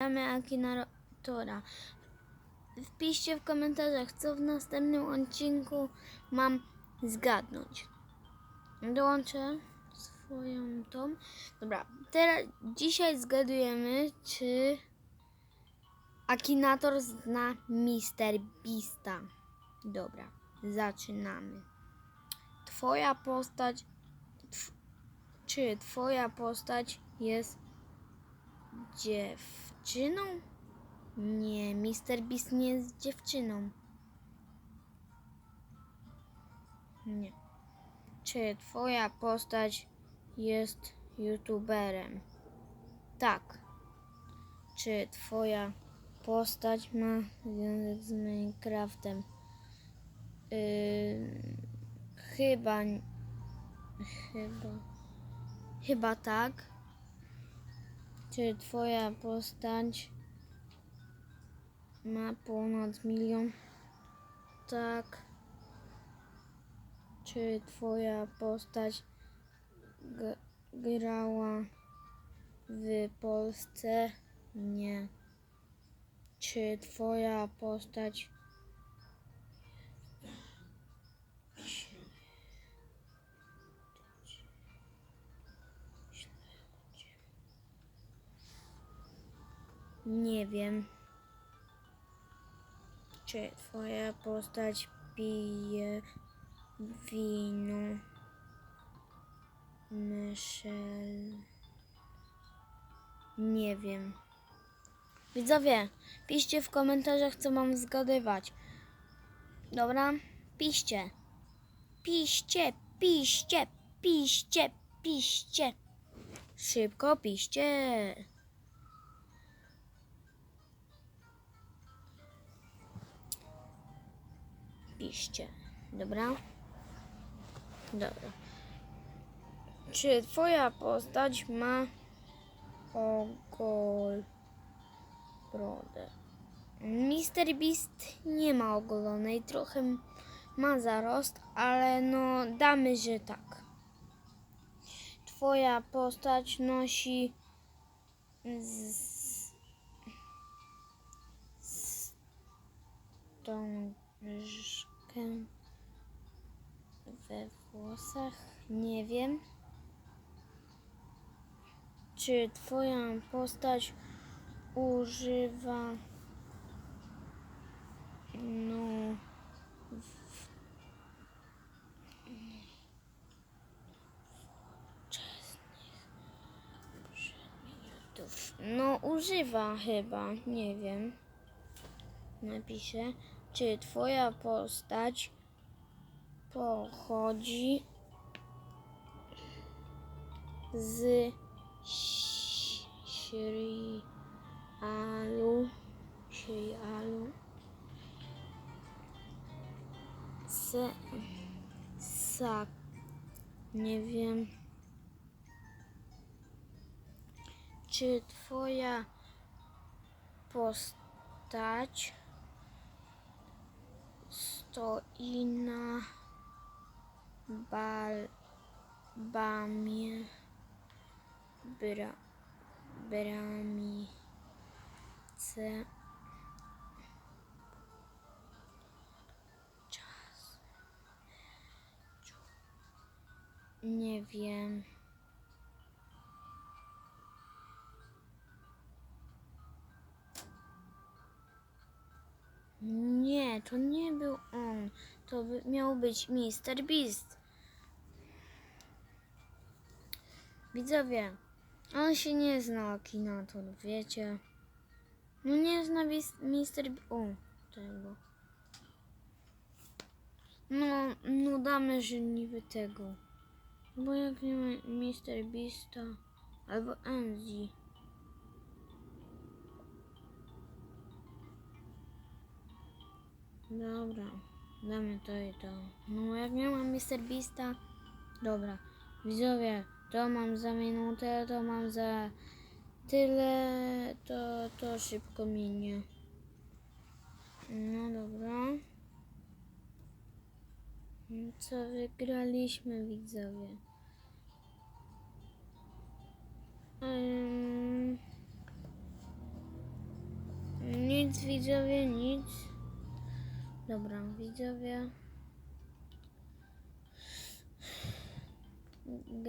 Mamy Akinatora. Wpiszcie w komentarzach, co w następnym odcinku mam zgadnąć. Dołączę swoją tą. Dobra, teraz dzisiaj zgadujemy, czy Akinator zna Mister Beasta. Dobra, zaczynamy. Twoja postać. Tw, czy twoja postać jest dziewczyną? Nie, Mister Beast nie jest dziewczyną. Nie. Czy twoja postać jest youtuberem? Tak. Czy twoja postać ma związek z Minecraftem? Yy, chyba. Chyba. Chyba tak. Czy twoja postać ma ponad milion? Tak. Czy twoja postać grała w Polsce? Nie. Czy twoja postać Nie wiem. Czy twoja postać pije wino? Myszel. Nie wiem. Widzowie, piszcie w komentarzach, co mam zgadywać. Dobra? Piszcie. Piszcie, piszcie, piszcie, piszcie. Szybko piszcie. Piszcie. Dobra? Dobra. Czy twoja postać ma ogol brodę? Mister Beast nie ma ogolonej, trochę ma zarost, ale no damy, że tak. Twoja postać nosi z, z wstążkę we włosach. Nie wiem. Czy twoja postać używa no. No używa chyba, nie wiem napiszę, czy twoja postać pochodzi z serialu, serialu se, sak, nie wiem, czy twoja postać stoi na bal, bamie bra, bramice. Czas. Nie wiem. Nie, to nie był on. To miał być Mr. Beast. Widzowie, on się nie zna Akinator, wiecie. No nie zna Mr. Beast. O, tego. No, no damy, że niby tego. Bo jak nie ma Mr. Beasta albo Enzi. Dobra, damy to i to. No jak nie mam Mr. Beasta, dobra. Widzowie, to mam za minutę, to mam za tyle, to, to szybko minie. No dobra. Co wygraliśmy, widzowie? Ym, nic widzowie, nic. Dobra, widzowie.